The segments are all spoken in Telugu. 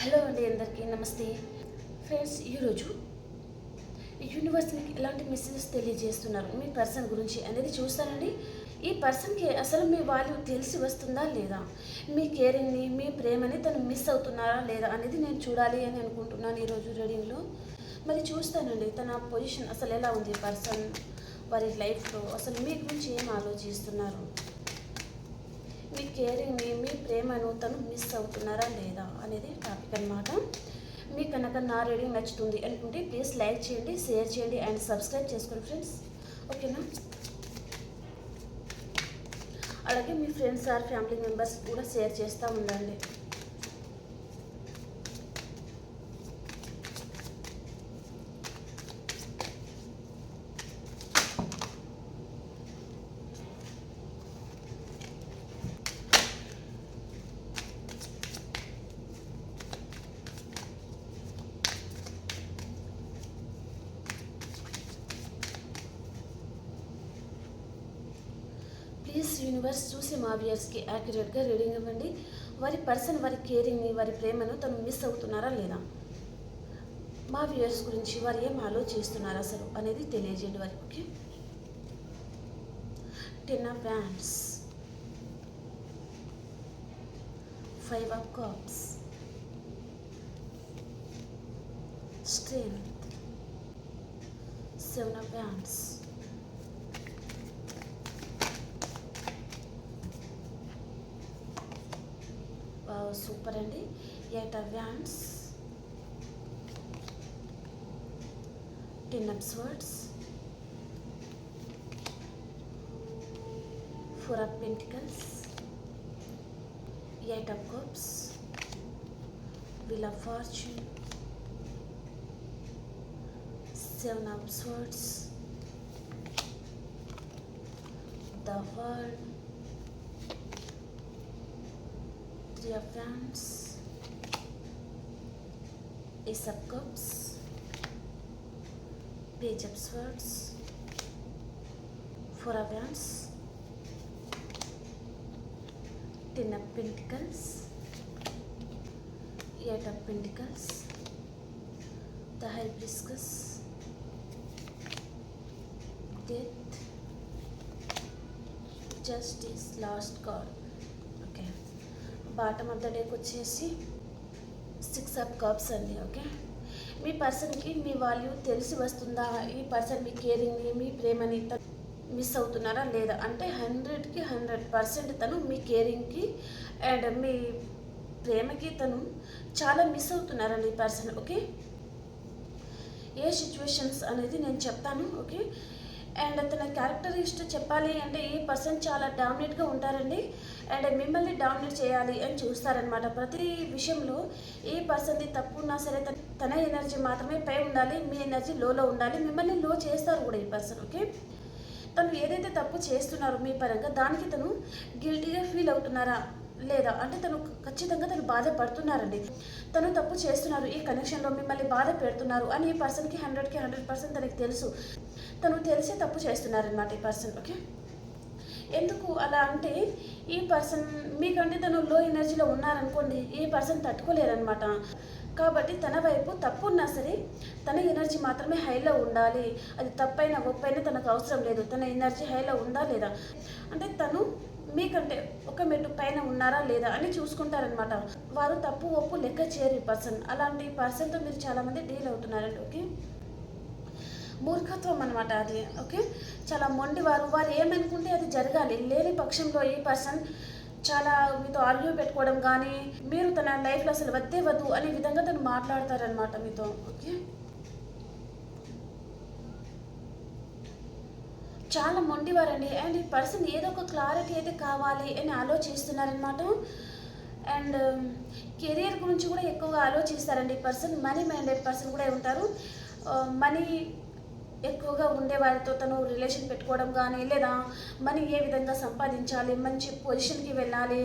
హలో అండి అందరికీ నమస్తే. ఫ్రెండ్స్ ఈరోజు యూనివర్స్ మీకు ఎలాంటి మెసేజెస్ తెలియజేస్తున్నారు? మీ పర్సన్ గురించి అనేది చూస్తానండి. ఈ పర్సన్కి అసలు మీ వాల్యూ తెలిసి వస్తుందా లేదా? మీ కేరింగ్ని మీ ప్రేమని తను మిస్ అవుతున్నారా లేదా అనేది నేను చూడాలి అని అనుకుంటున్నాను ఈరోజు రీడింగ్లో. మరి చూస్తానండి తన పొజిషన్ అసలు ఎలా ఉంది పర్సన్? వారి లైఫ్లో అసలు మీ గురించి ఏం ఆలోచిస్తున్నారు? మీ కేరింగ్ని మీ ప్రేమను తను మిస్ అవుతున్నారా లేదా అనేది టాపిక్ అనమాట మీకు కనుక నా రీడింగ్ నచ్చుతుంది అనుకుంటే ప్లీజ్ లైక్ చేయండి షేర్ చేయండి అండ్ సబ్స్క్రైబ్ చేసుకోండి ఫ్రెండ్స్ ఓకేనా అలాగే మీ ఫ్రెండ్స్ ఆర్ ఫ్యామిలీ మెంబర్స్ కూడా షేర్ చేస్తూ ఉండండి ప్లీజ్ యూనివర్స్ చూసి మా వ్యూయర్స్కి యాక్యురేట్గా రీడింగ్ ఇవ్వండి. వారి పర్సన్ వారి కేరింగ్ని వారి ప్రేమను తను మిస్ అవుతున్నారా లేదా? మా వ్యూయర్స్ గురించి వారు ఏం ఆలోచిస్తున్నారు అసలు అనేది తెలియజేయండి వారికి okay? Ten of wands five of cups. Strength seven of wands super అండి. Eight of wands ten of swords four of pentacles eight of cups wheel of fortune seven of swords the world of wands ace of cups page of swords. Four of wands. Ten of pentacles. Eight of pentacles. The hibiscus death. Justice. Last card bottom of the డేకి వచ్చేసి సిక్స్ ఆఫ్ కప్స్ అండి ఓకే మీ పర్సన్కి మీ వాల్యూ తెలిసి వస్తుందా? ఈ పర్సన్ మీ కేరింగ్ని మీ ప్రేమని మిస్ అవుతున్నారా లేదా? అంటే హండ్రెడ్కి హండ్రెడ్ పర్సెంట్ తను మీ కేరింగ్కి అండ్ మీ ప్రేమకి తను చాలా మిస్ అవుతున్నారండి ఈ పర్సన్ ఓకే ఏ సిచ్యువేషన్స్ అనేది నేను చెప్తాను ఓకే అండ్ తన క్యారెక్టరిస్ట్ చెప్పాలి అంటే ఈ పర్సన్ చాలా డామినేట్గా ఉంటారండి. అండ్ మిమ్మల్ని డామినేట్ చేయాలి అని చూస్తారనమాట ప్రతి విషయంలో ఏ పర్సన్ది తప్పు ఉన్నా సరే తన- తన ఎనర్జీ మాత్రమే పై ఉండాలి మీ ఎనర్జీ లోలో ఉండాలి మిమ్మల్ని లో చేస్తారు కూడా ఈ పర్సన్ ఓకే? తను ఏదైతే తప్పు చేస్తున్నారో మీ పరంగా దానికి తను గిల్టీగా ఫీల్ అవుతున్నారా లేదా? అంటే తను ఖచ్చితంగా తను బాధపడుతున్నారండి తను తప్పు చేస్తున్నారు ఈ కనెక్షన్లో మిమ్మల్ని బాధ పెడుతున్నారు అని ఈ పర్సన్కి హండ్రెడ్కి హండ్రెడ్ పర్సెంట్ తనకి తెలుసు. తను తెలిసే తప్పు చేస్తున్నారనమాట ఈ పర్సన్ ఓకే? ఎందుకు అలా అంటే ఈ పర్సన్ మీకంటే తను లో ఎనర్జీలో ఉన్నారనుకోండి ఈ పర్సన్ తట్టుకోలేరనమాట కాబట్టి తన వైపు తప్పు ఉన్నా సరే తన ఎనర్జీ మాత్రమే హైలో ఉండాలి. అది తప్పైనా గొప్పైనా తనకు అవసరం లేదు. తన ఎనర్జీ హైలో ఉందా లేదా? అంటే తను మీకంటే ఒక మెట్టు పైన ఉన్నారా లేదా అని చూసుకుంటారనమాట వారు తప్పు ఒప్పు లెక్క చేయరు ఈ పర్సన్ అలాంటి పర్సన్తో మీరు చాలామంది డీల్ అవుతున్నారండి ఓకే? మూర్ఖత్వం అనమాట అది ఓకే? చాలా మొండి వారు. వారు ఏమనుకుంటే అది జరగాలి. లేని పక్షంలో ఈ పర్సన్ చాలా మీతో ఆర్గ్యూ పెట్టుకోవడం కానీ మీరు తన లైఫ్లో అసలు వద్దే వద్దు అనే విధంగా తను మాట్లాడతారనమాట మీతో ఓకే? చాలా మొండివారండి అండ్ ఈ పర్సన్ ఏదో ఒక క్లారిటీ అయితే కావాలి అని ఆలోచిస్తున్నారనమాట అండ్ um, కెరియర్ గురించి కూడా ఎక్కువగా ఆలోచిస్తారండి. ఈ పర్సన్ మనీ మైండెడ్ పర్సన్ కూడా ఉంటారు. Uh, మనీ ఎక్కువగా ఉండే వారితో తను రిలేషన్ పెట్టుకోవడం కానీ లేదా మనీ ఏ విధంగా సంపాదించాలి మంచి పొజిషన్కి వెళ్ళాలి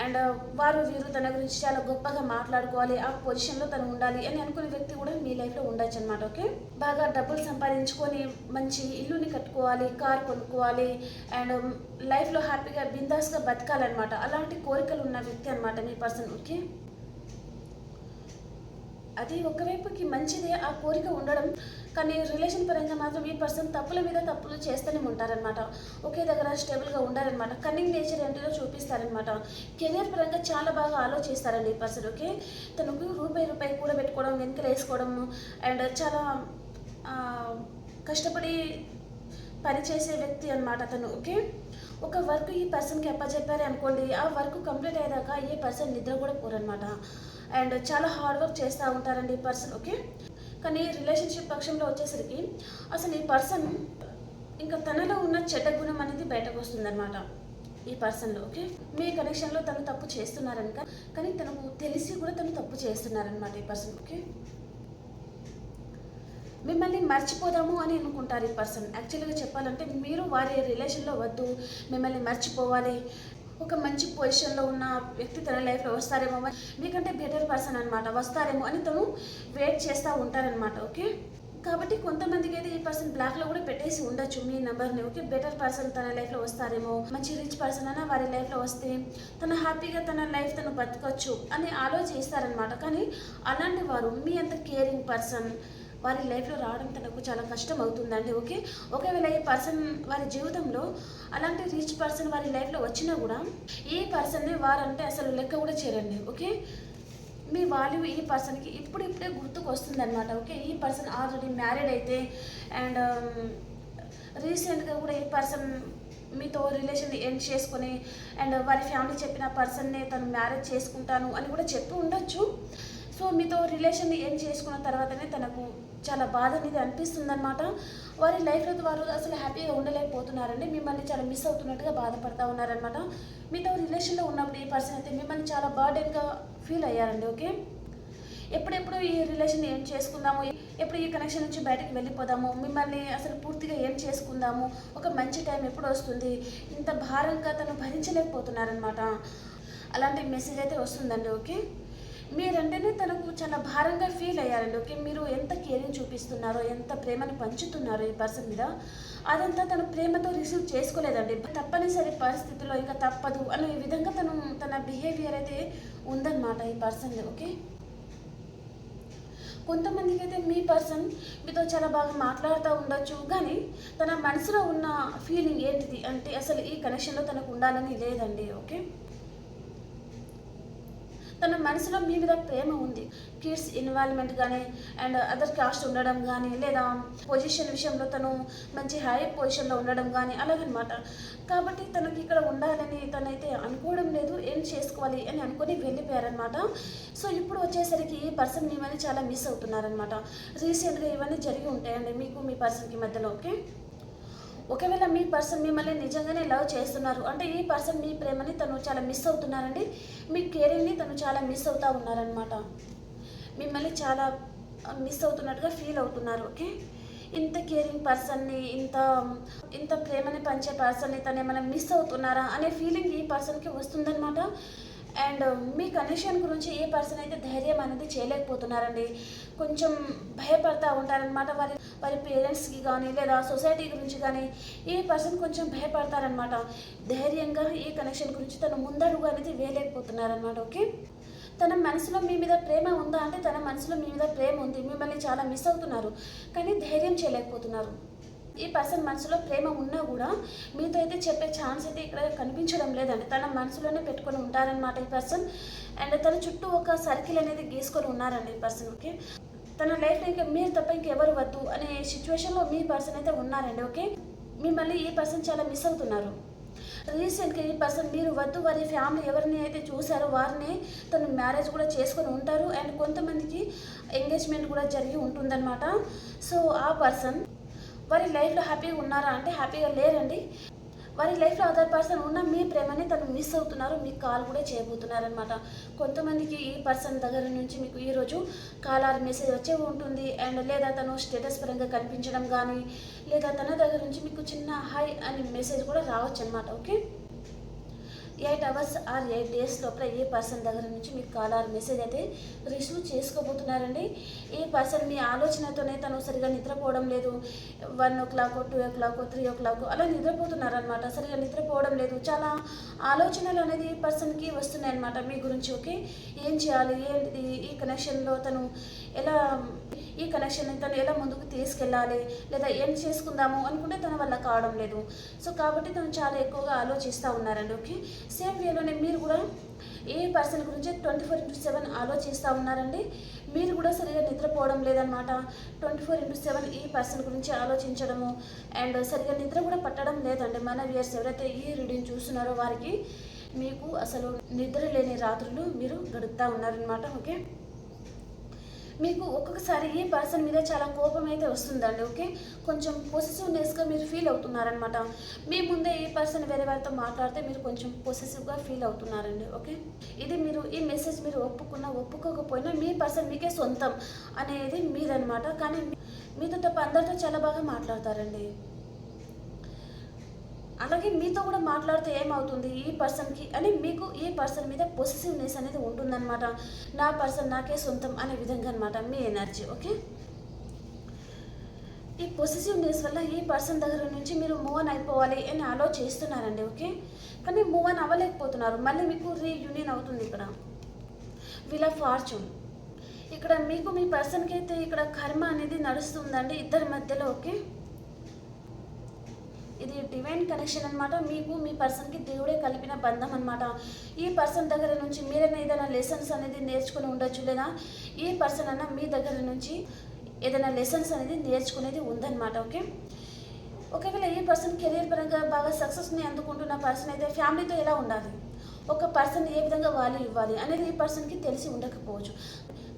అండ్ uh, వారు వీరు తన గురించి చాలా గొప్పగా మాట్లాడుకోవాలి ఆ పొజిషన్లో తను ఉండాలి అని అనుకునే వ్యక్తి కూడా మీ లైఫ్లో ఉండొచ్చు అనమాట ఓకే బాగా డబ్బులు సంపాదించుకొని మంచి ఇల్లుని కట్టుకోవాలి కార్ కొనుక్కోవాలి అండ్ లైఫ్లో హ్యాపీగా బిందాస్గా బతకాలన్నమాట. అలాంటి కోరికలు ఉన్న వ్యక్తి అనమాట మీ పర్సన్ ఓకే అది ఒకవైపుకి మంచిదే ఆ కోరిక ఉండడం కానీ రిలేషన్ పరంగా మాత్రం ఈ పర్సన్ తప్పుల మీద తప్పులు చేస్తూనే ఉంటారనమాట ఒకే దగ్గర స్టేబుల్గా ఉండాలన్నమాట కన్నింగ్ నేచర్ ఏంటిదో చూపిస్తారనమాట కెరియర్ పరంగా చాలా బాగా ఆలోచిస్తారండి ఈ పర్సన్ ఓకే తనకు రూపాయి రూపాయి కూడా పెట్టుకోవడం వెనుకలు వేసుకోవడం అండ్ చాలా కష్టపడి పనిచేసే వ్యక్తి అనమాట అతను ఓకే ఒక వర్క్ ఈ పర్సన్కి అప్పచెప్పారు అనుకోండి ఆ వర్క్ కంప్లీట్ అయ్యాక ఏ పర్సన్ నిద్ర కూడా పోరనమాట అండ్ చాలా హార్డ్ వర్క్ చేస్తూ ఉంటారండి ఈ పర్సన్ ఓకే కానీ రిలేషన్షిప్ పక్షంలో వచ్చేసరికి అసలు ఈ పర్సన్ ఇంకా తనలో ఉన్న చెడ్డ గుణం అనేది బయటకు వస్తుందన్నమాట. ఈ పర్సన్లో ఓకే మీ కనెక్షన్లో తను తప్పు చేస్తున్నారనుక కానీ తనకు తెలిసి కూడా తను తప్పు చేస్తున్నారనమాట ఈ పర్సన్ ఓకే మిమ్మల్ని మర్చిపోదాము అని అనుకుంటారు ఈ పర్సన్ యాక్చువల్గా చెప్పాలంటే మీరు వారి రిలేషన్లో వద్దు మిమ్మల్ని మర్చిపోవాలి ఒక మంచి పొజిషన్లో ఉన్న వ్యక్తి తన లైఫ్లో వస్తారేమో అని, మీకంటే బెటర్ పర్సన్ అనమాట వస్తారేమో అని తను వెయిట్ చేస్తూ ఉంటారనమాట ఓకే కాబట్టి కొంతమందికి అయితే ఈ పర్సన్ బ్లాక్లో కూడా పెట్టేసి ఉండొచ్చు మీ నెంబర్ని ఓకే బెటర్ పర్సన్ తన లైఫ్లో వస్తారేమో మంచి రిచ్ పర్సన్ అయినా వారి లైఫ్లో వస్తే తను హ్యాపీగా తన లైఫ్ తను బతకచ్చు అని ఆలోచిస్తారనమాట కానీ అలాంటి వారు మీ అంత కేరింగ్ పర్సన్ వారి లైఫ్లో రావడం తనకు చాలా కష్టం అవుతుందండి ఓకే? ఒకవేళ ఈ పర్సన్ వారి జీవితంలో అలాంటి రిచ్ పర్సన్ వారి లైఫ్లో వచ్చినా కూడా ఈ పర్సన్ని వారంటే అసలు లెక్క కూడా చేరండి ఓకే? మీ వాల్యూ ఈ పర్సన్కి ఇప్పుడు ఇప్పుడే గుర్తుకు వస్తుంది అనమాట ఓకే? ఈ పర్సన్ ఆల్రెడీ మ్యారీడ్ అయితే అండ్ రీసెంట్గా కూడా ఈ పర్సన్ మీతో రిలేషన్ ఎండ్ చేసుకొని అండ్ వారి ఫ్యామిలీ చెప్పిన పర్సన్నే తను మ్యారేజ్ చేసుకుంటాను అని కూడా చెప్పి ఉండొచ్చు. సో మీతో రిలేషన్ ఎండ్ చేసుకున్న తర్వాతనే తనకు చాలా బాధ అనేది అనిపిస్తుంది అనమాట వారి లైఫ్లో వారు అసలు హ్యాపీగా ఉండలేకపోతున్నారండి. మిమ్మల్ని చాలా మిస్ అవుతున్నట్టుగా బాధపడతా ఉన్నారనమాట మీతో రిలేషన్లో ఉన్నప్పుడు ఈ పర్సన్ అయితే మిమ్మల్ని చాలా బర్డెన్గా ఫీల్ అయ్యారండి ఓకే ఎప్పుడెప్పుడు ఈ రిలేషన్ ఏం చేసుకుందాము? ఎప్పుడు ఈ కనెక్షన్ నుంచి బయటకు వెళ్ళిపోదాము? మిమ్మల్ని అసలు పూర్తిగా ఏం చేసుకుందాము? ఒక మంచి టైం ఎప్పుడు వస్తుంది? ఇంత భారంగా తను భరించలేకపోతున్నారనమాట అలాంటి మెసేజ్ అయితే వస్తుందండి ఓకే మీరంటేనే తనకు చాలా భారంగా ఫీల్ అయ్యారండి ఓకే మీరు ఎంత కేరింగ్ చూపిస్తున్నారో ఎంత ప్రేమను పంచుతున్నారో ఈ పర్సన్ మీద అదంతా తను ప్రేమతో రిసీవ్ చేసుకోలేదండి. తప్పనిసరి పరిస్థితిలో ఇంకా తప్పదు అనే విధంగా తను తన బిహేవియర్ అయితే ఉందన్నమాట ఈ పర్సన్ ఓకే కొంతమందికి అయితే మీ పర్సన్ మీతో చాలా బాగా మాట్లాడుతూ ఉండొచ్చు కానీ తన మనసులో ఉన్న ఫీలింగ్ ఏంటిది? అంటే అసలు ఈ కనెక్షన్లో తనకు ఉండాలని లేదండి ఓకే తన మనసులో మీ మీద ప్రేమ ఉంది. కిడ్స్ ఇన్వాల్వ్మెంట్ కానీ అండ్ అదర్ కాస్ట్ ఉండడం కానీ లేదా పొజిషన్ విషయంలో తను మంచి హై పొజిషన్లో ఉండడం కానీ అలాగనమాట. కాబట్టి తనకి ఇక్కడ ఉండాలని తనైతే అనుకోవడం లేదు ఏం చేసుకోవాలి అని అనుకుని వెళ్ళిపోయారనమాట. సో ఇప్పుడు వచ్చేసరికి ఈ పర్సన్ మీమని చాలా మిస్ అవుతున్నారనమాట. రీసెంట్గా ఇవన్నీ జరిగి ఉంటాయండి మీకు మీ పర్సన్కి మధ్యలో ఓకే ఒకవేళ మీ పర్సన్ మిమ్మల్ని నిజంగానే లవ్ చేస్తున్నారు అంటే ఈ పర్సన్ మీ ప్రేమని తను చాలా మిస్ అవుతున్నారండి. మీ కేరింగ్ని తను చాలా మిస్ అవుతూ ఉన్నారనమాట మిమ్మల్ని చాలా మిస్ అవుతున్నట్టుగా ఫీల్ అవుతున్నారు ఓకే? ఇంత కేరింగ్ పర్సన్ని ఇంత ఇంత ప్రేమని పంచే పర్సన్ని తను ఏమైనా మిస్ అవుతున్నారా అనే ఫీలింగ్ ఈ పర్సన్కి వస్తుందన్నమాట. అండ్ మీ కండిషన్ గురించి ఏ పర్సన్ అయితే ధైర్యం అనేది చేయలేకపోతున్నారండి కొంచెం భయపడతా ఉంటారనమాట వారి వారి పేరెంట్స్కి కానీ లేదా సొసైటీ గురించి కానీ ఈ పర్సన్ కొంచెం భయపడతారనమాట ధైర్యంగా ఈ కనెక్షన్ గురించి తను ముందడుగు అనేది వేయలేకపోతున్నారనమాట ఓకే తన మనసులో మీ మీద ప్రేమ ఉందా అంటే తన మనసులో మీ మీద ప్రేమ ఉంది మిమ్మల్ని చాలా మిస్ అవుతున్నారు కానీ ధైర్యం చేయలేకపోతున్నారు. ఈ పర్సన్ మనసులో ప్రేమ ఉన్నా కూడా మీతో అయితే చెప్పే ఛాన్స్ అయితే ఇక్కడ కనిపించడం లేదండి. తన మనసులోనే పెట్టుకొని ఉంటారనమాట ఈ పర్సన్ అండ్ తన చుట్టూ ఒక సర్కిల్ అనేది గీసుకొని ఉన్నారండి ఈ పర్సన్ ఓకే తన లైఫ్లో ఇంకా మీరు తప్ప ఇంకెవరు వద్దు అనే సిచ్యువేషన్లో మీ పర్సన్ అయితే ఉన్నారండి ఓకే మిమ్మల్ని ఈ పర్సన్ చాలా మిస్ అవుతున్నారు. రీసెంట్గా ఈ పర్సన్ మీరు వద్దు వారి ఫ్యామిలీ ఎవరిని అయితే చూసారో వారిని తను మ్యారేజ్ కూడా చేసుకొని ఉంటారు అండ్ కొంతమందికి ఎంగేజ్మెంట్ కూడా జరిగి ఉంటుందన్నమాట. సో ఆ పర్సన్ వారి లైఫ్లో హ్యాపీగా ఉన్నారా? అంటే హ్యాపీగా లేరండి. వారి లైఫ్లో అదర్ పర్సన్ ఉన్న మీ ప్రేమని తను మిస్ అవుతున్నారు మీకు కాల్ కూడా చేయబోతున్నారు అనమాట కొంతమందికి ఈ పర్సన్ దగ్గర నుంచి మీకు ఈరోజు కాల్ ఆర్ మెసేజ్ వచ్చే ఉంటుంది. అండ్ లేదా తను స్టేటస్ పరంగా కనిపించడం కానీ లేదా తన దగ్గర నుంచి మీకు చిన్న హై అని మెసేజ్ కూడా రావచ్చు అనమాట okay? Eight hours or eight days లోపల ఏ పర్సన్ దగ్గర నుంచి మీకు కాల్ ఆర్ మెసేజ్ అయితే రిసీవ్ చేసుకోబోతున్నారండి? ఈ పర్సన్ మీ ఆలోచనతోనే తను సరిగా నిద్రపోవడం లేదు. One o'clock two o'clock three o'clock అలా నిద్రపోతున్నారనమాట సరిగా నిద్రపోవడం లేదు. చాలా ఆలోచనలు అనేది ఈ పర్సన్కి వస్తున్నాయి అనమాట మీ గురించి ఓకే ఏం చేయాలి? ఏంటిది? ఈ కనెక్షన్లో తను ఎలా ఈ కనెక్షన్ తను ఎలా ముందుకు తీసుకెళ్ళాలి? లేదా ఏం చేసుకుందాము అనుకుంటే తన వల్ల కావడం లేదు. సో కాబట్టి తను చాలా ఎక్కువగా ఆలోచిస్తూ ఉన్నారండి ఓకే? సేమ్ వేలోనే మీరు కూడా ఏ పర్సన్ గురించి ట్వంటీ ఫోర్ ఇంటూ సెవెన్ ఆలోచిస్తూ ఉన్నారండి? మీరు కూడా సరిగా నిద్రపోవడం లేదనమాట ట్వంటీ ఫోర్ ఇంటూ సెవెన్ ఈ పర్సన్ గురించి ఆలోచించడము. అండ్ సరిగా నిద్ర కూడా పట్టడం లేదండి. మన వ్యూయర్స్ ఎవరైతే ఈ రీడింగ్ చూస్తున్నారో వారికి మీకు అసలు నిద్ర లేని రాత్రులు మీరు గడుపుతూ ఉన్నారనమాట ఓకే? మీకు ఒక్కొక్కసారి ఈ పర్సన్ మీద చాలా కోపం అయితే వస్తుందండి ఓకే? కొంచెం పొసెసివ్నెస్గా మీరు ఫీల్ అవుతున్నారనమాట మీ ముందే ఈ పర్సన్ వేరే వారితో మాట్లాడితే మీరు కొంచెం పొసెసివ్గా ఫీల్ అవుతున్నారండి ఓకే? ఇది మీరు ఈ మెసేజ్ మీరు ఒప్పుకున్నా ఒప్పుకోకపోయినా మీ పర్సన్ మీకే సొంతం అనేది మీదనమాట కానీ మీతో తప్ప అందరితో చాలా బాగా మాట్లాడతారండి. అలాగే మీతో కూడా మాట్లాడితే ఏమవుతుంది? ఈ పర్సన్కి అని మీకు ఈ పర్సన్ మీద పొసిసివ్నెస్ అనేది ఉంటుందన్నమాట. నా పర్సన్ నాకే సొంతం అనే విధంగా అనమాట మీ ఎనర్జీ ఓకే? ఈ పొసిసివ్నెస్ వల్ల ఈ పర్సన్ దగ్గర నుంచి మీరు మూవ్ ఆన్ అయిపోవాలి అని ఆలోచిస్తున్నారండి ఓకే? కానీ మూవ్ ఆన్ అవ్వలేకపోతున్నారు. మళ్ళీ మీకు రీయూనియన్ అవుతుంది ఇక్కడ. వీళ్ళ ఫార్చ్యూన్ ఇక్కడ మీకు మీ పర్సన్కి అయితే ఇక్కడ కర్మ అనేది నడుస్తుందండి ఇద్దరి మధ్యలో ఓకే? ఇది డివైన్ కనెక్షన్ అనమాట మీకు మీ పర్సన్కి దేవుడే కలిపిన బంధం అనమాట ఈ పర్సన్ దగ్గర నుంచి మీరైనా ఏదైనా లెసన్స్ అనేది నేర్చుకుని ఉండొచ్చు లేదా? ఈ పర్సన్ అన్న మీ దగ్గర నుంచి ఏదైనా లెసన్స్ అనేది నేర్చుకునేది ఉందన్నమాట ఓకే? ఒకవేళ ఈ పర్సన్ కెరీర్ పరంగా బాగా సక్సెస్ని అందుకుంటున్న పర్సన్ అయితే ఫ్యామిలీతో ఎలా ఉండాలి? ఒక పర్సన్ ఏ విధంగా వాల్యూ ఇవ్వాలి అనేది ఈ పర్సన్కి తెలిసి ఉండకపోవచ్చు.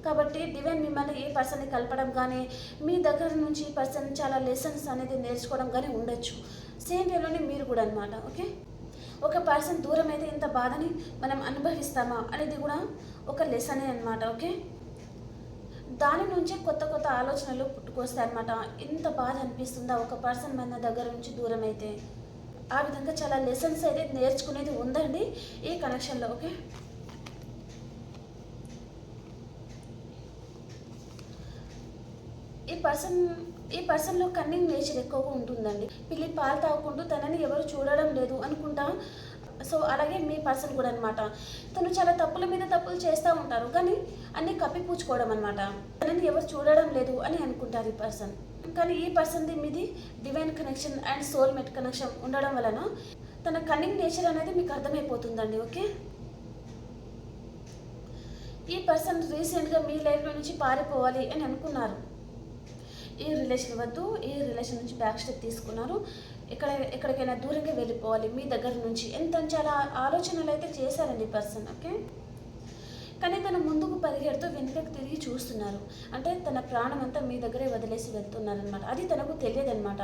కాబట్టి డివైన్ మిమ్మల్ని ఈ పర్సన్ని కలపడం కానీ మీ దగ్గర నుంచి ఈ పర్సన్ చాలా లెసన్స్ అనేది నేర్చుకోవడం కానీ ఉండొచ్చు. సేమ్ వేలోనే మీరు కూడా అనమాట ఓకే? ఒక పర్సన్ దూరం అయితే ఇంత బాధని మనం అనుభవిస్తామా అనేది కూడా ఒక లెసనే అనమాట ఓకే? దాని నుంచి కొత్త కొత్త ఆలోచనలు పుట్టుకొస్తాయి అనమాట ఇంత బాధ అనిపిస్తుందా ఒక పర్సన్ మన దగ్గర నుంచి దూరం అయితే ఆ విధంగా చాలా లెసన్స్ అయితే నేర్చుకునేది ఉందండి ఈ కనెక్షన్లో ఓకే? ఈ పర్సన్ ఈ పర్సన్లో కన్నింగ్ నేచర్ ఎక్కువగా ఉంటుందండి. పిల్లి పాలు తాగుకుంటూ తనని ఎవరు చూడడం లేదు అనుకుంటా. సో అలాగే మీ పర్సన్ కూడా అనమాట తను చాలా తప్పుల మీద తప్పులు చేస్తూ ఉంటారు. కానీ అన్నీ కప్పిపూచుకోవడం అనమాట తనని ఎవరు చూడడం లేదు అని అనుకుంటారు ఈ పర్సన్. కానీ ఈ పర్సన్ది మీది divine connection and soulmate connection ఉండడం వలన తన కన్నింగ్ నేచర్ అనేది మీకు అర్థమైపోతుందండి. ఓకే? ఈ పర్సన్ రీసెంట్గా మీ లైఫ్లో నుంచి పారిపోవాలి అని అనుకున్నారు. ఈ రిలేషన్ వద్దు ఈ రిలేషన్ నుంచి బ్యాక్ స్టెప్ తీసుకున్నారు. ఎక్కడ ఎక్కడికైనా దూరంగా వెళ్ళిపోవాలి మీ దగ్గర నుంచి. ఎంత చాలా ఆలోచనలు అయితే చేశారండి పర్సన్ ఓకే? కానీ తను ముందుకు పరిగెడుతూ వెనుకకు తిరిగి చూస్తున్నారు. అంటే తన ప్రాణం అంతా మీ దగ్గరే వదిలేసి వెళ్తున్నారనమాట అది తనకు తెలియదనమాట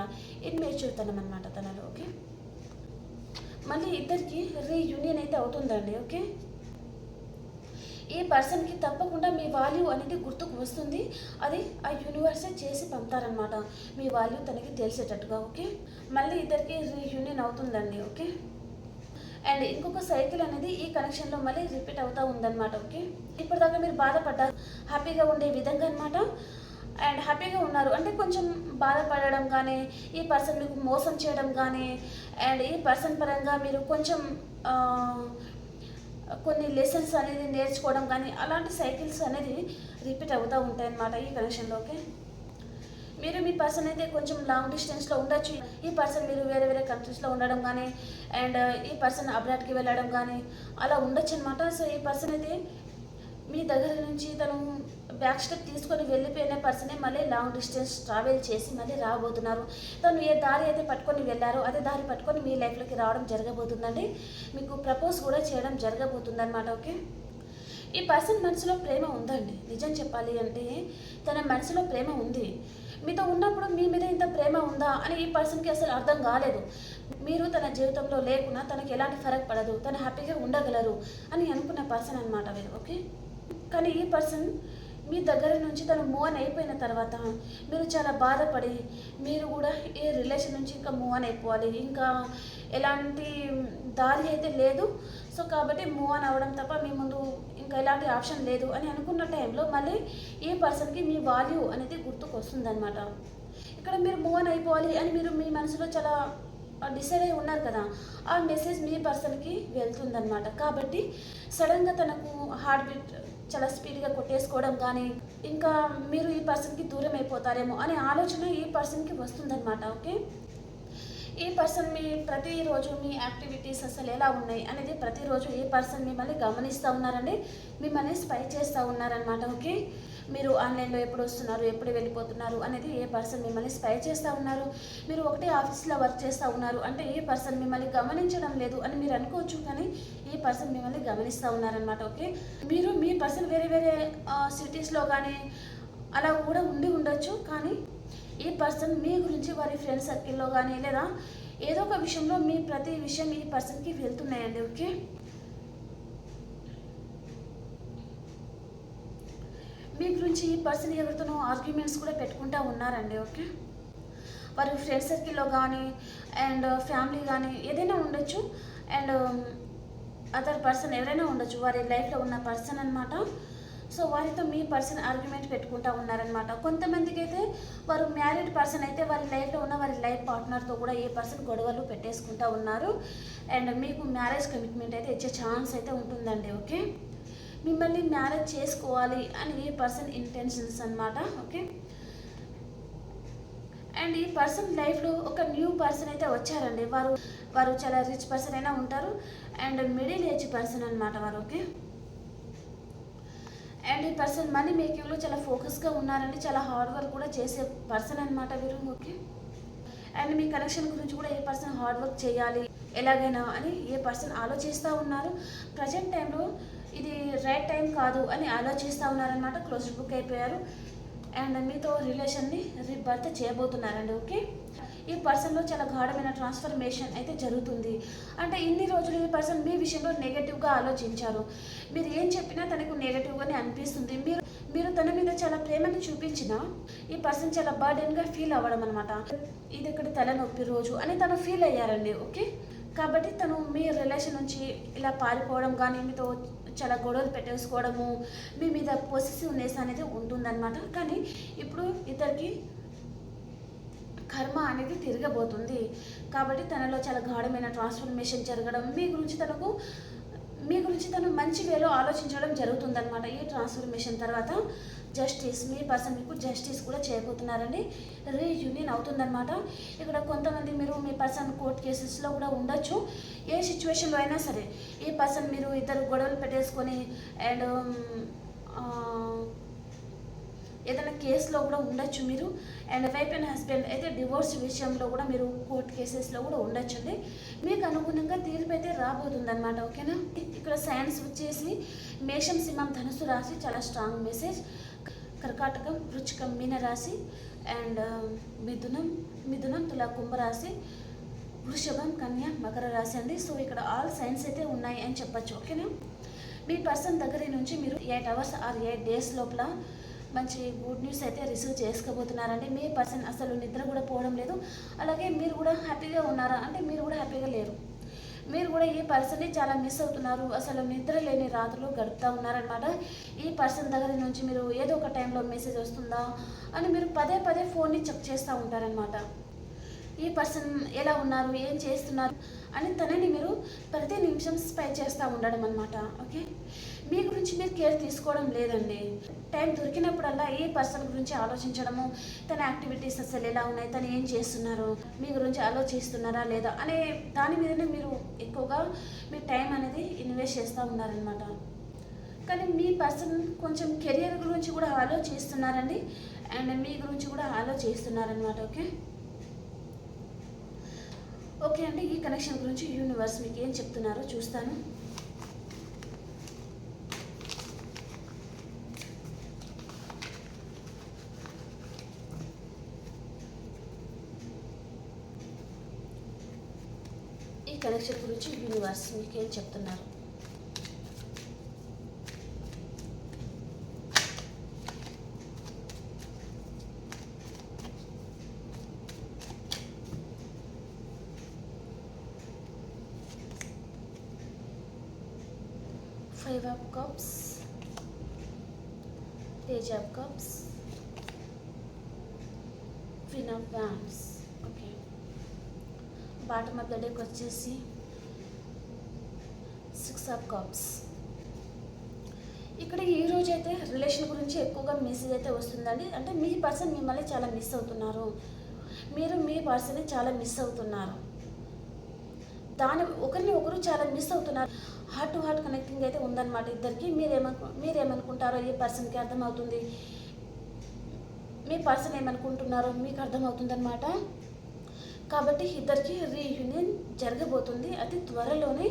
ఇన్మేచ్యూర్తనం అనమాట తనలో ఓకే? మళ్ళీ ఇద్దరికి రీయూనియన్ అయితే అవుతుందండి ఓకే? ఈ పర్సన్కి తప్పకుండా మీ వాల్యూ అనేది గుర్తుకు వస్తుంది. అది ఆ యూనివర్సే చేసి పంపుతారనమాట మీ వాల్యూ తనకి తెలిసేటట్టుగా ఓకే? మళ్ళీ ఇద్దరికి రీయూనియన్ అవుతుందండి ఓకే? అండ్ ఇంకొక సైకిల్ అనేది ఈ కనెక్షన్లో మళ్ళీ రిపీట్ అవుతూ ఉందన్నమాట ఓకే? ఇప్పటిదాకా మీరు బాధపడ్డారు. హ్యాపీగా ఉండే విధంగా అనమాట అండ్ హ్యాపీగా ఉన్నారు. అంటే కొంచెం బాధపడడం కానీ ఈ పర్సన్ మీకు మోసం చేయడం కానీ అండ్ ఈ పర్సన్ పరంగా మీరు కొంచెం కొన్ని లెసన్స్ అనేది నేర్చుకోవడం కానీ అలాంటి సైకిల్స్ అనేది రిపీట్ అవుతూ ఉంటాయి అన్నమాట ఈ కనెక్షన్లోకి మీరు మీ పర్సన్ అయితే కొంచెం లాంగ్ డిస్టెన్స్లో ఉండొచ్చు. ఈ పర్సన్ మీరు వేరే వేరే కంట్రీస్లో ఉండడం కానీ అండ్ uh, ఈ పర్సన్ అబ్రాడ్కి వెళ్ళడం కానీ అలా ఉండొచ్చు అనమాట సో ఈ పర్సన్ అయితే మీ దగ్గర నుంచి తను బ్యాక్ స్టెప్ తీసుకొని వెళ్ళిపోయిన పర్సనే మళ్ళీ లాంగ్ డిస్టెన్స్ ట్రావెల్ చేసి మళ్ళీ రాబోతున్నారు. తను ఏ దారి అయితే పట్టుకొని వెళ్ళారో అదే దారి పట్టుకొని మీ లైఫ్లోకి రావడం జరగబోతుందండి. మీకు ప్రపోజ్ కూడా చేయడం జరగబోతుంది అనమాట ఓకే? ఈ పర్సన్ మనసులో ప్రేమ ఉందండి. నిజం చెప్పాలి అంటే తన మనసులో ప్రేమ ఉంది. మీతో ఉన్నప్పుడు మీ మీద ఇంత ప్రేమ ఉందా అని ఈ పర్సన్కి అసలు అర్థం కాలేదు. మీరు తన జీవితంలో లేకున్నా తనకి ఎలాంటి ఫరక్ పడదు. తను హ్యాపీగా ఉండగలరు అని అనుకున్న పర్సన్ అనమాట మీరు ఓకే? కానీ ఈ పర్సన్ మీ దగ్గర నుంచి తను మూవ్ అయిపోయిన తర్వాత మీరు చాలా బాధపడి మీరు కూడా ఈ రిలేషన్ నుంచి ఇంకా మూవ్ ఆన్ అయిపోవాలి. ఇంకా ఎలాంటి దారి అయితే లేదు. సో కాబట్టి మూవ్ ఆన్ అవ్వడం తప్ప మీ ముందు ఇంకా ఎలాంటి ఆప్షన్ లేదు అని అనుకున్న టైంలో మళ్ళీ ఈ పర్సన్కి మీ వాల్యూ అనేది గుర్తుకొస్తుందనమాట ఇక్కడ మీరు మూవ్ అయిపోవాలి అని మీరు మీ మనసులో చాలా డిసైడ్ అయి ఉన్నారు కదా ఆ మెసేజ్ మీ పర్సన్కి వెళ్తుందనమాట కాబట్టి సడన్గా తనకు హార్ట్ బీట్ చాలా స్పీడ్గా కొట్టేసుకోవడం కానీ ఇంకా మీరు ఈ పర్సన్కి దూరం అయిపోతారేమో అనే ఆలోచన ఈ పర్సన్కి వస్తుందన్నమాట ఓకే ఈ పర్సన్ మీ ప్రతిరోజు మీ యాక్టివిటీస్ అసలు ఎలా ఉన్నాయి అనేది ప్రతిరోజు ఈ పర్సన్ మిమ్మల్ని గమనిస్తూ ఉన్నారండి మిమ్మల్ని స్పై చేస్తూ ఉన్నారనమాట ఓకే మీరు ఆన్లైన్లో ఎప్పుడు వస్తున్నారు ఎప్పుడు వెళ్ళిపోతున్నారు అనేది ఏ పర్సన్ మిమ్మల్ని స్పై చేస్తూ ఉన్నారు? మీరు ఒకటే ఆఫీస్లో వర్క్ చేస్తూ ఉన్నారు అంటే ఏ పర్సన్ మిమ్మల్ని గమనించడం లేదు అని మీరు అనుకోవచ్చు కానీ ఈ పర్సన్ మిమ్మల్ని గమనిస్తూ ఉన్నారనమాట ఓకే? మీరు మీ పర్సన్ వేరే వేరే సిటీస్లో కానీ అలా కూడా ఉండి ఉండొచ్చు కానీ ఈ పర్సన్ మీ గురించి వారి ఫ్రెండ్ సర్కిల్లో కానీ లేదా ఏదో ఒక విషయంలో మీ ప్రతి విషయం ఈ పర్సన్కి వెళ్తున్నాయండి ఓకే? మీ గురించి ఈ పర్సన్ ఎవరితోనో ఆర్గ్యుమెంట్స్ కూడా పెట్టుకుంటా ఉన్నారండి ఓకే? వారి ఫ్రెండ్ సర్కిల్లో కానీ అండ్ ఫ్యామిలీ కానీ ఏదైనా ఉండొచ్చు. అండ్ um, అదర్ పర్సన్ ఎవరైనా ఉండొచ్చు. వారి లైఫ్లో ఉన్న పర్సన్ అనమాట సో వారితో మీ పర్సన్ ఆర్గ్యుమెంట్ పెట్టుకుంటా ఉన్నారనమాట కొంతమందికి అయితే వారు మ్యారీడ్ పర్సన్ అయితే వారి లైఫ్లో ఉన్న వారి లైఫ్ పార్ట్నర్తో కూడా ఏ పర్సన్ గొడవలు పెట్టేసుకుంటా ఉన్నారు. అండ్ మీకు మ్యారేజ్ కమిట్మెంట్ అయితే ఇచ్చే ఛాన్స్ అయితే ఉంటుందండి ఓకే? మిమ్మల్ని మ్యారేజ్ చేసుకోవాలి అని ఈ పర్సన్ ఇంటెన్షన్స్ అనమాట ఓకే అండ్ ఈ పర్సన్ లైఫ్లో ఒక న్యూ పర్సన్ అయితే వచ్చారండి. వారు వారు చాలా రిచ్ పర్సన్ అయినా ఉంటారు అండ్ మిడిల్ ఏజ్ పర్సన్ అనమాట వారు ఓకే అండ్ ఈ పర్సన్ మనీ మేకింగ్లో చాలా ఫోకస్గా ఉన్నారండి. చాలా హార్డ్ వర్క్ కూడా చేసే పర్సన్ అనమాట వీరు ఓకే అండ్ మీ కనెక్షన్ గురించి కూడా ఏ పర్సన్ హార్డ్ వర్క్ చేయాలి ఎలాగైనా అని ఏ పర్సన్ ఆలోచిస్తూ ఉన్నారు. ప్రజెంట్ టైంలో ఇది రైట్ టైం కాదు అని ఆలోచిస్తూ ఉన్నారనమాట క్లోజ్ బుక్ అయిపోయారు. అండ్ మీతో రిలేషన్ని రీబర్త్ చేయబోతున్నారండి ఓకే? ఈ పర్సన్లో చాలా గాఢమైన ట్రాన్స్ఫర్మేషన్ అయితే జరుగుతుంది. అంటే ఇన్ని రోజులు ఈ పర్సన్ మీ విషయంలో నెగటివ్గా ఆలోచించారు. మీరు ఏం చెప్పినా తనకు నెగటివ్గానే అనిపిస్తుంది. మీరు మీరు తన మీద చాలా ప్రేమను చూపించినా ఈ పర్సన్ చాలా బర్డెన్గా ఫీల్ అవ్వడం అనమాట ఇది ఇక్కడ తలనొప్పి రోజు అని తను ఫీల్ అయ్యారండి ఓకే? కాబట్టి తను మీ రిలేషన్ నుంచి ఇలా పారిపోవడం కానీ మీతో చాలా గొడవలు పెట్టేసుకోవడము మీ మీద పొసిసివ్నెస్ అనేది ఉంటుందన్నమాట. కానీ ఇప్పుడు ఇతరికి కర్మ అనేది తిరగబోతుంది. కాబట్టి తనలో చాలా గాఢమైన ట్రాన్స్ఫర్మేషన్ జరగడం మీ గురించి తనకు మీ గురించి తను మంచి వేలో ఆలోచించడం జరుగుతుందన్నమాట ఈ ట్రాన్స్ఫర్మేషన్ తర్వాత. జస్టిస్ మీ పర్సన్ మీకు జస్టిస్ కూడా చేయబోతున్నారండి. రీయూనియన్ అవుతుందన్నమాట. ఇక్కడ కొంతమంది మీరు మీ పర్సన్ కోర్ట్ కేసెస్లో కూడా ఉండొచ్చు. ఏ సిచ్యువేషన్లో అయినా సరే ఈ పర్సన్ మీరు ఇద్దరు గొడవలు పెట్టేసుకొని అండ్ ఏదైనా కేసులో కూడా ఉండొచ్చు మీరు. అండ్ వైఫ్ అండ్ హస్బెండ్ అయితే డివోర్స్ విషయంలో కూడా మీరు కోర్ట్ కేసెస్లో కూడా ఉండొచ్చండి. మీకు అనుగుణంగా తీర్పు అయితే రాబోతుంది అనమాట ఓకేనా? ఇక్కడ సైన్స్ వచ్చేసి మేషం సింహం ధనుసు రాసి చాలా స్ట్రాంగ్ మెసేజ్. కర్కాటకం వృచ్చికం మీన రాశి అండ్ మిథునం మిథునం తులా కుంభరాశి వృషభం కన్య మకర రాశి అండి. సో ఇక్కడ ఆల్ సైన్స్ అయితే ఉన్నాయి అని చెప్పచ్చు. ఓకేనా? మీ పర్సన్ దగ్గర నుంచి మీరు eight hours or eight days లోపల మంచి గుడ్ న్యూస్ అయితే రిసీవ్ చేసుకోబోతున్నారండి. మీ పర్సన్ అసలు నిద్ర కూడా పోవడం లేదు. అలాగే మీరు కూడా హ్యాపీగా ఉన్నారా? అంటే మీరు కూడా హ్యాపీగా లేరు. మీరు కూడా ఈ పర్సన్ని చాలా మిస్ అవుతున్నారు. అసలు నిద్ర లేని రాత్రులు గడుపుతూ ఉన్నారనమాట ఈ పర్సన్ దగ్గర నుంచి మీరు ఏదో ఒక టైంలో మెసేజ్ వస్తుందా అని మీరు పదే పదే ఫోన్ని చెక్ చేస్తూ ఉంటారనమాట ఈ పర్సన్ ఎలా ఉన్నారు? ఏం చేస్తున్నారు? అని తనని మీరు ప్రతి నిమిషం స్పై చేస్తూ ఉండడం అనమాట ఓకే? మీ గురించి మీరు కేర్ తీసుకోవడం లేదండి. టైం దొరికినప్పుడల్లా ఏ పర్సన్ గురించి ఆలోచించడము తన యాక్టివిటీస్ అసలు ఎలా ఉన్నాయి తను ఏం చేస్తున్నారు మీ గురించి ఆలోచిస్తున్నారా లేదా అనే దాని మీదనే మీరు ఎక్కువగా మీ టైం అనేది ఇన్వెస్ట్ చేస్తూ ఉన్నారనమాట కానీ మీ పర్సన్ కొంచెం కెరియర్ గురించి కూడా ఆలోచిస్తున్నారండి అండ్ మీ గురించి కూడా ఆలోచిస్తున్నారనమాట ఓకే ఓకే అండి ఈ కనెక్షన్ గురించి యూనివర్స్ మీకు ఏం చెప్తున్నారో చూస్తాను. కనెక్షన్ గురించి యూనివర్స్ మీకేం చెప్తున్నారు five of cups page of cups queen of wands okay bottom of the డేకి వచ్చేసి సిక్స్ ఆఫ్ కప్స్ ఇక్కడ ఈ రోజు అయితే రిలేషన్ గురించి ఎక్కువగా మెసేజ్ అయితే వస్తుందండి. అంటే మీ పర్సన్ మిమ్మల్ని చాలా మిస్ అవుతున్నారు. మీరు మీ పర్సన్ని చాలా మిస్ అవుతున్నారు. దాని ఒకరిని ఒకరు చాలా మిస్ అవుతున్నారు. హార్ట్ టు హార్ట్ కనెక్టింగ్ అయితే ఉందన్నమాట ఇద్దరికి. మీరేమను మీరేమనుకుంటారో ఈ పర్సన్కి అర్థమవుతుంది. మీ పర్సన్ ఏమనుకుంటున్నారో మీకు అర్థమవుతుందన్నమాట. కాబట్టి ఇద్దరికి రీయూనియన్ జరగబోతుంది. అతి త్వరలోనే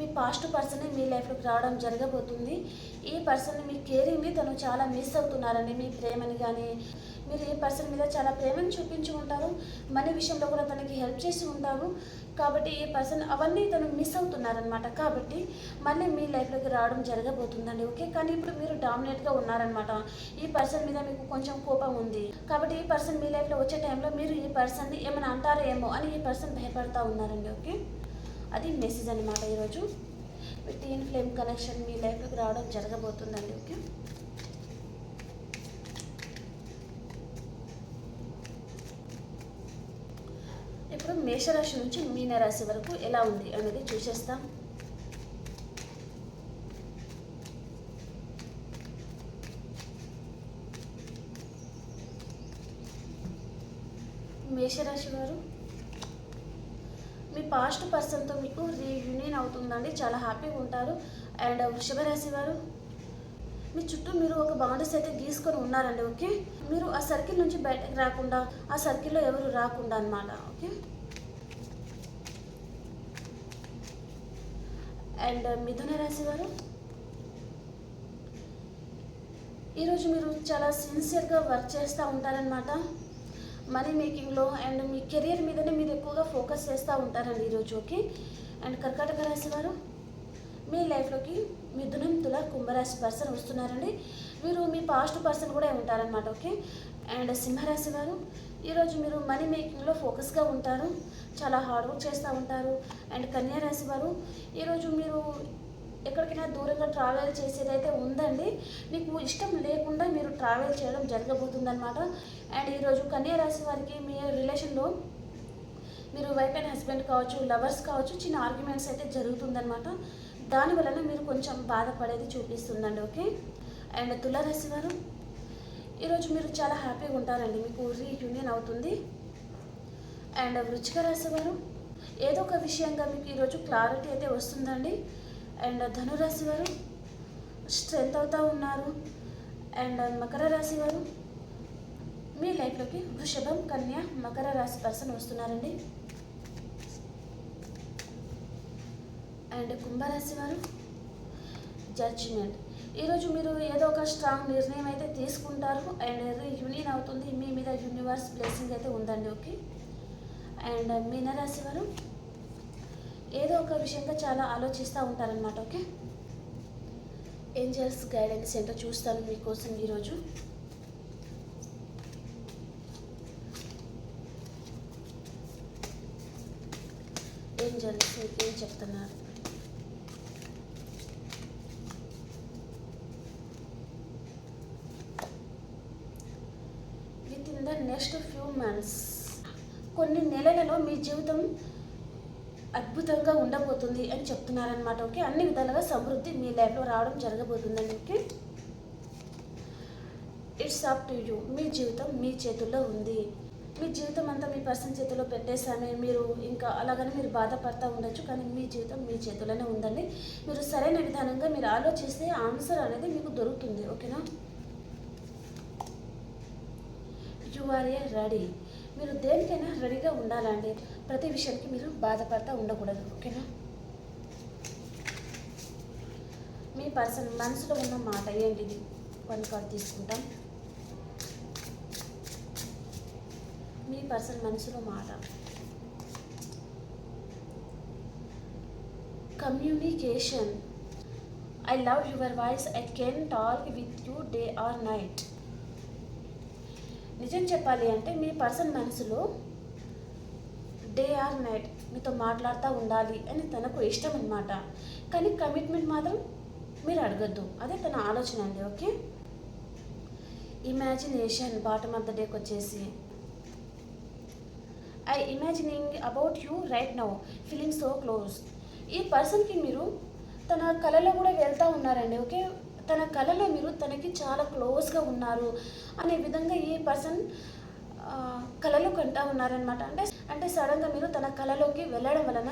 మీ పాస్ట్ పర్సన్ మీ లైఫ్లోకి రావడం జరగబోతుంది. ఈ పర్సన్ మీ కేరింగ్ని తను చాలా మిస్ అవుతున్నారండి మీ ప్రేమని కానీ మీరు ఈ పర్సన్ మీద చాలా ప్రేమను చూపించి ఉంటారు మనీ విషయంలో కూడా తనకి హెల్ప్ చేసి ఉంటారు. కాబట్టి ఈ పర్సన్ అవన్నీ తను మిస్ అవుతున్నారనమాట కాబట్టి మళ్ళీ మీ లైఫ్లోకి రావడం జరగబోతుందండి ఓకే? కానీ ఇప్పుడు మీరు డామినేట్గా ఉన్నారనమాట ఈ పర్సన్ మీద మీకు కొంచెం కోపం ఉంది. కాబట్టి ఈ పర్సన్ మీ లైఫ్లో వచ్చే టైంలో మీరు ఈ పర్సన్ని ఏమైనా అంటారో ఏమో అని ఈ పర్సన్ భయపడతా ఉన్నారండి ఓకే? అది మెసేజ్ అనమాట ఈరోజు. విత్ టీన్ ఫ్లేమ్ కనెక్షన్ మీ లైఫ్లోకి రావడం జరగబోతుందండి ఓకే ఇప్పుడు మేషరాశి నుంచి మీనరాశి వరకు ఎలా ఉంది అనేది చూసేస్తాం. మేషరాశి వారు పాస్ట్ పర్సన్తో మీకు రీయూనియన్ అవుతుందండి. చాలా హ్యాపీగా ఉంటారు. అండ్ వృషభ రాశి వారు మీ చుట్టూ మీరు ఒక బౌండరీస్ అయితే గీసుకొని ఉన్నారండి ఓకే? మీరు ఆ సర్కిల్ నుంచి బయటకు రాకుండా ఆ సర్కిల్లో ఎవరు రాకుండా అన్నమాట ఓకే? అండ్ మిథున రాశి వారు ఈరోజు మీరు చాలా సిన్సియర్గా వర్క్ చేస్తూ ఉంటారనమాట మనీ మేకింగ్లో అండ్ మీ కెరియర్ మీదనే మీరు ఎక్కువగా ఫోకస్ చేస్తూ ఉంటారండి ఈరోజు ఓకే అండ్ కర్కాటక రాశి వారు మీ లైఫ్లోకి మిథునం తుల కుంభరాశి పర్సన్ వస్తున్నారండి. మీరు మీ పాస్ట్ పర్సన్ కూడా ఉంటారనమాట ఓకే అండ్ సింహరాశి వారు ఈరోజు మీరు మనీ మేకింగ్లో ఫోకస్గా ఉంటారు. చాలా హార్డ్ వర్క్ చేస్తూ ఉంటారు. అండ్ కన్యా రాశి వారు ఈరోజు మీరు ఎక్కడికైనా దూరంగా ట్రావెల్ చేసేదైతే ఉందండి. మీకు ఇష్టం లేకుండా మీరు ట్రావెల్ చేయడం జరగబోతుందన్నమాట. అండ్ ఈరోజు కన్యా రాశి వారికి మీ రిలేషన్లో మీరు వైఫ్ అండ్ హస్బెండ్ కావచ్చు లవర్స్ కావచ్చు చిన్న ఆర్గ్యుమెంట్స్ అయితే జరుగుతుందన్నమాట. దాని వలన మీరు కొంచెం బాధపడేది చూపిస్తుందండి ఓకే? అండ్ తులారాశి వారు ఈరోజు మీరు చాలా హ్యాపీగా ఉంటారండి. మీకు రీయూనియన్ అవుతుంది. అండ్ వృచ్చిక రాశి వారు ఏదో ఒక విషయంగా మీకు ఈరోజు క్లారిటీ అయితే వస్తుందండి. అండ్ ధనురాశి వారు స్ట్రెంత్ అవుతూ ఉన్నారు. అండ్ మకర రాశి వారు మీ లైఫ్లోకి వృషభం కన్య మకర రాశి పర్సన్ వస్తున్నారండి. అండ్ కుంభరాశి వారు జడ్జిమెంట్ ఈరోజు మీరు ఏదో ఒక స్ట్రాంగ్ నిర్ణయం అయితే తీసుకుంటారు. అండ్ యూనియన్ అవుతుంది. మీ మీద యూనివర్స్ బ్లెస్సింగ్ అయితే ఉందండి. ఓకే అండ్ మీనరాశి వారు ఏదో ఒక విషయంగా చాలా ఆలోచిస్తూ ఉంటారనమాట ఓకే? ఏంజల్స్ గైడెన్స్ ఏంటో చూస్తాను మీకోసం ఈరోజు. ఏంజల్స్ ఏం చెప్తున్నారు? Within the next few months కొన్ని నెలలలో మీ జీవితం అద్భుతంగా ఉండబోతుంది అని చెప్తున్నారనమాట ఓకే? అన్ని విధాలుగా సమృద్ధి మీ లైఫ్లో రావడం జరగబోతుందండి okay? It's up to you. మీ జీవితం మీ చేతుల్లో ఉంది. మీ జీవితం అంతా మీ పర్సన్ చేతిలో పెట్టేసాను మీరు ఇంకా అలాగని మీరు బాధపడతా ఉండొచ్చు కానీ మీ జీవితం మీ చేతిలోనే ఉందండి. మీరు సరైన విధానంగా మీరు ఆలోచిస్తే ఆన్సర్ అనేది మీకు దొరుకుతుంది ఓకేనా? యు ఆర్ ఏ రెడీ మీరు దేనికైనా రెడీగా ఉండాలండి. ప్రతి విషయానికి మీరు బాధపడతా ఉండకూడదు ఓకేనా? మీ పర్సన్ మనసులో ఉన్న మాట ఏంటిది? వన్ కార్డ్ తీసుకుంటాం. మీ పర్సన్ మనసులో మాట. Communication I love your voice I can talk with you day or night నిజం చెప్పాలి అంటే మీ పర్సన్ మనసులో డే ఆర్ నైట్ మీతో మాట్లాడుతూ ఉండాలి అని తనకు ఇష్టం అనమాట కానీ కమిట్మెంట్ మాత్రం మీరు అడగద్దు. అదే తన ఆలోచన అండి okay? Imagination bottom of the డేకి వచ్చేసి. I imagining about you right now feeling so close ఈ పర్సన్కి మీరు తన కళలో కూడా వెళ్తూ ఉన్నారండి ఓకే? తన కళలో మీరు తనకి చాలా క్లోజ్గా ఉన్నారు అనే విధంగా ఈ పర్సన్ కళలు కంటా ఉన్నారనమాట అంటే అంటే సడన్గా మీరు తన కళలోకి వెళ్ళడం వలన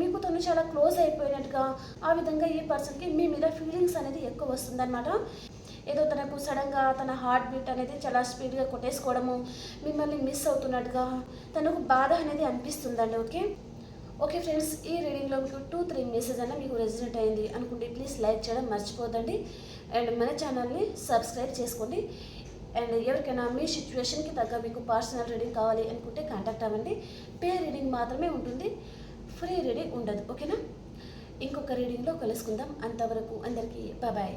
మీకు తను చాలా క్లోజ్ అయిపోయినట్టుగా ఆ విధంగా ఈ పర్సన్కి మీ మీద ఫీలింగ్స్ అనేది ఎక్కువ వస్తుందన్నమాట. ఏదో తనకు సడన్గా తన హార్ట్ బీట్ అనేది చాలా స్పీడ్గా కొట్టేసుకోవడము మిమ్మల్ని మిస్ అవుతున్నట్టుగా తనకు బాధ అనేది అనిపిస్తుందండి ఓకే? ఓకే ఫ్రెండ్స్ ఈ రీడింగ్లో మీకు టూ త్రీ మెసేజ్ అన్న మీకు రెసిడెంట్ అయింది అనుకుంటే ప్లీజ్ లైక్ చేయడం మర్చిపోదండి అండ్ మన ఛానల్ని సబ్స్క్రైబ్ చేసుకోండి. అండ్ ఎవరికైనా మీ సిచ్యువేషన్కి తగ్గ మీకు పర్సనల్ రీడింగ్ కావాలి అనుకుంటే కాంటాక్ట్ అవ్వండి. పే రీడింగ్ మాత్రమే ఉంటుంది. ఫ్రీ రీడింగ్ ఉండదు. ఓకేనా ఇంకొక రీడింగ్లో కలుసుకుందాం. అంతవరకు అందరికీ బాయ్